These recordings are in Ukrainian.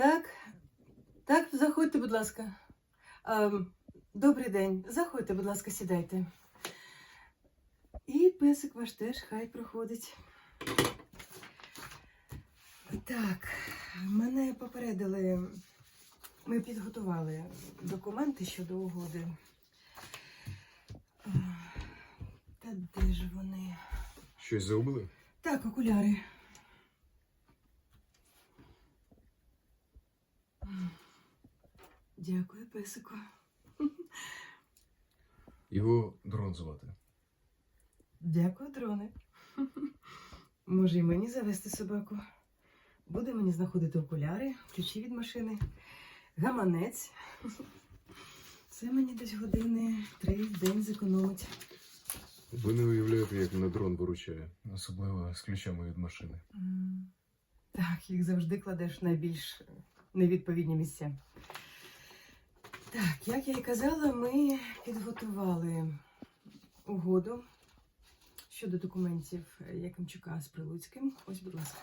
Так, так, заходьте, будь ласка. Ем, добрий день. Заходьте, будь ласка, сідайте. І песик ваш теж хай проходить. Так, мене попередили. Ми підготували документи щодо угоди. Е, Та де ж вони? Щось загубили? Так, окуляри. Дякую, песику. Його дрон звати. Дякую, дроне. Може, і мені завести собаку. Буде мені знаходити окуляри, ключі від машини, гаманець. Це мені десь години три в день зекономить. Ви не уявляєте, як мене дрон виручає, особливо з ключами від машини. Так, їх завжди кладеш на більш невідповідні місця. Так, як я і казала, ми підготували угоду щодо документів Якимчука з Прилуцьким. Ось, будь ласка.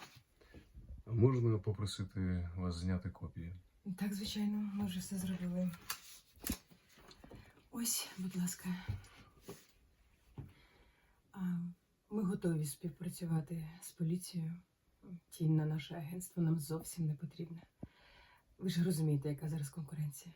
Можна попросити вас зняти копії? Так, звичайно, ми вже все зробили. Ось, будь ласка. Ми готові співпрацювати з поліцією. Тінь на наше агентство нам зовсім не потрібна. Ви ж розумієте, яка зараз конкуренція.